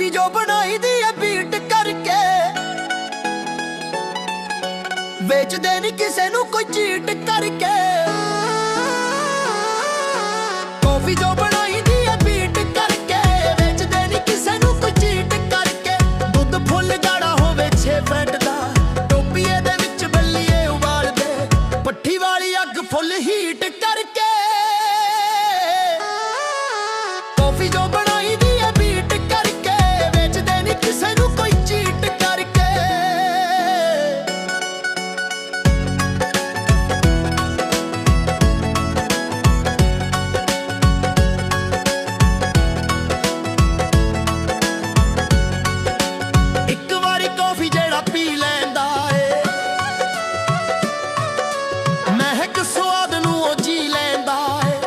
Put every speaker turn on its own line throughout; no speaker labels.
ਅਸੀਂ ਜੋ ਬਣਾਈ ਦੀ ਐ ਬੀਟ ਕਰਕੇ। ਵੇਚਦੇ ਨਹੀਂ ਕਿਸੇ ਨੂੰ ਕੋਈ ਜੋ ਬਣਾਈ ਦੀ ਐ ਕਰਕੇ। ਵੇਚਦੇ ਨਹੀਂ ਕਿਸੇ ਨੂੰ ਕੋਈ ਚੀਟ ਕਰਕੇ। ਦੁੱਧ ਫੁੱਲ ਗਾੜਾ ਹੋਵੇ 6 ਟੋਪੀਏ ਦੇ ਵਿੱਚ ਬੱਲੀਏ ਉਬਾਲਦੇ। ਪੱਠੀ ਵਾਲੀ ਅੱਗ ਫੁੱਲ ਹੀਟ ਕਰਕੇ। ਮਹਿਕ ਸਵਾਦ ਨੂੰ ਉਹ ਜੀ ਲੈਂਦਾ ਏ।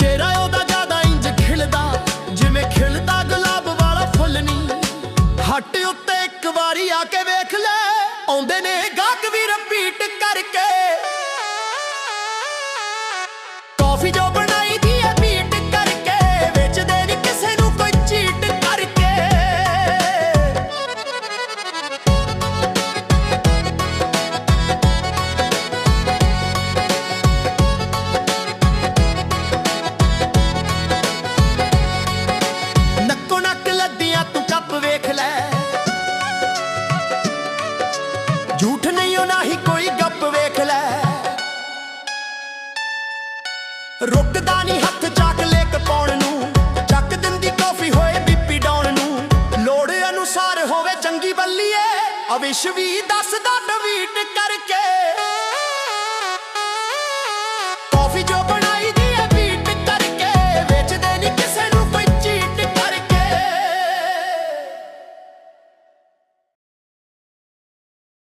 ਚਿਹਰਾ ਉਹਦਾ ਜ਼ਿਆਦਾ ਇੰਜ ਖਿਲਦਾ, ਜਿਵੇਂ ਖਿਲਦਾ ਗੁਲਾਬ ਵਾਲਾ ਫੁੱਲ ਨਹੀਂ ਹੱਟ ਉੱਤੇ ਇੱਕ ਵਾਰੀ ਆ ਕੇ ਵੇਖ ਲੈ, ਆਉਂਦੇ ਨੇ ਗਾਹਕ ਰੁਕਦਾ ਨਹੀਂ ਹੱਥ ਚਾਕਲੇਟ ਪਾਉਣ ਨੂੰ। ਚੱਕ ਦਿੰਦੀ ਕਾਫੀ ਹੋਏ ਬੀਪੀ ਡਾਉਣ ਨੂੰ। ਲੋੜ ਅਨੁਸਾਰ ਹੋਵੇ ਚੰਗੀ ਬੱਲੀਏ। ਅਵਿਸ਼ ਵੀ ਦੱਸਦਾ ਟਵੀਟ ਕਰਕੇ